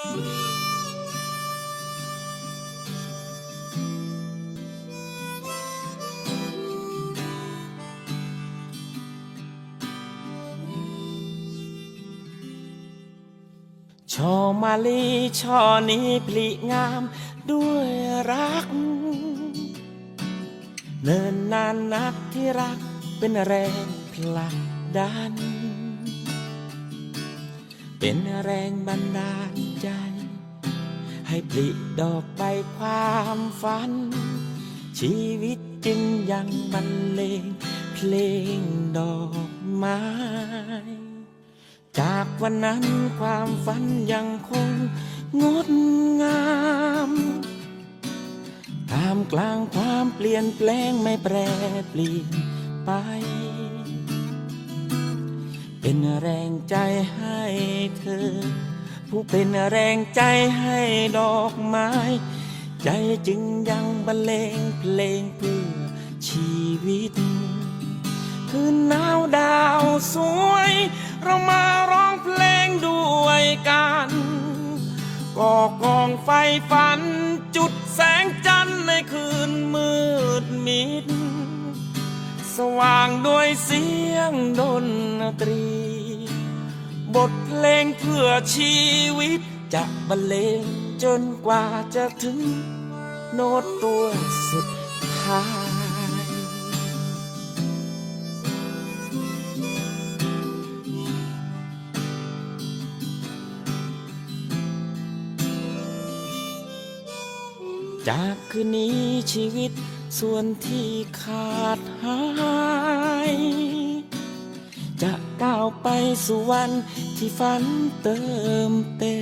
ช่อมาลีช่อนี้พลิงามด้วยรัก เนินนานนักที่รักเป็นแรงผลักดัน เป็นแรงบันดาลใจ ให้ปลิดอกใบความฝัน ชีวิตจึงยังบรรเลงเพลงดอกไม้ จากวันนั้นความฝันยังคงงดงามท่ามกลางความเปลี่ยนแปลงไม่แปรเปลี่ยนไป เป็นแรงใจให้เธอ ผู้เป็นแรงใจให้ดอกไม้ ใจจึงยังบรรเลงเพลงเพื่อชีวิต คืนหนาวดาวสวย เรามาร้องเพลงด้วยกันก่อกองไฟฝัน จุดแสงจันทร์ในคืนมืดมิด ว่างด้วยเสียงดนตรี บทเพลงเพื่อชีวิต จะบรรเลงจนกว่าจะถึง โน้ตตัวสุดท้ายจากคืนนี้ชีวิต ส่วนที่ขาดหาย จะก้าวไปสู่วันที่ฝันเติมเต็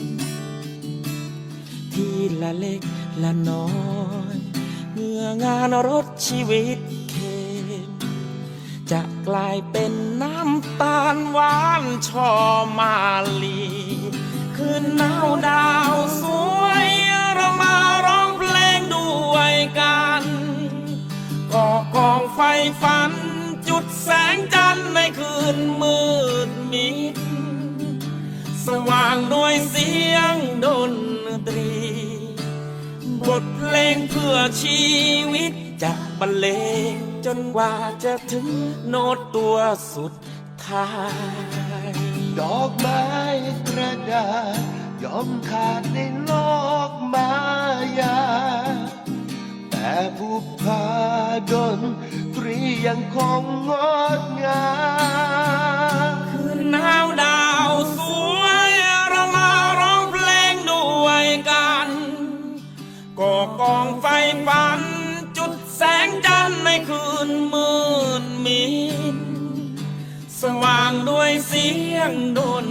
มที่ละเล็กละน้อยเมื่องานรถชีวิตเค็มจะกลายเป็นน้ำตาลหวานชอมาลี คืนหนาวดา ฝัน จุดแสงจันทร์ในคืนมืดมิด สว่างด้วยเสียงดนตรี บทเพลงเพื่อชีวิตจะบรรเลงจนกว่าจะถึงโน้ตตัวสุดท้าย ดอกไม้กระดาษยอมขาดในโลกมายาแต่ผู้พาดน ยังคงงดงามคืนหนาวดาวสวยเรามาร้องเพลงด้วยกันก่อกองไฟฝัน จุดแสงจันทร์ในคืนมืดมิดสว่างด้วยเสียงดน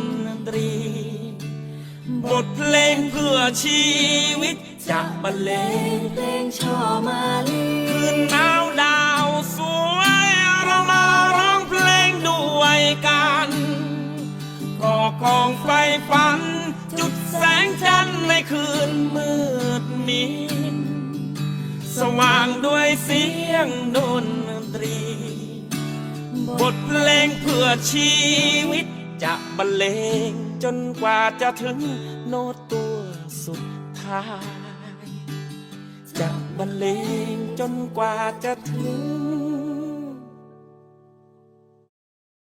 ตรี บทเพลงเพื่อชีวิตจะบรรเลงเพลงช่อมาลีคืนหนาวดาว สวยเรามาร้องเพลงด้วยกันก่อกองไฟฝัน จุดแสงจันทร์ในคืนมืดมิดสว่างด้วยเสียงดนตรี บทเพลงเพื่อชีวิตจะบรรเลงจนกว่าจะถึงโน้ตตัวสุดท้าย จะบรรเลงจนกว่าจะถึง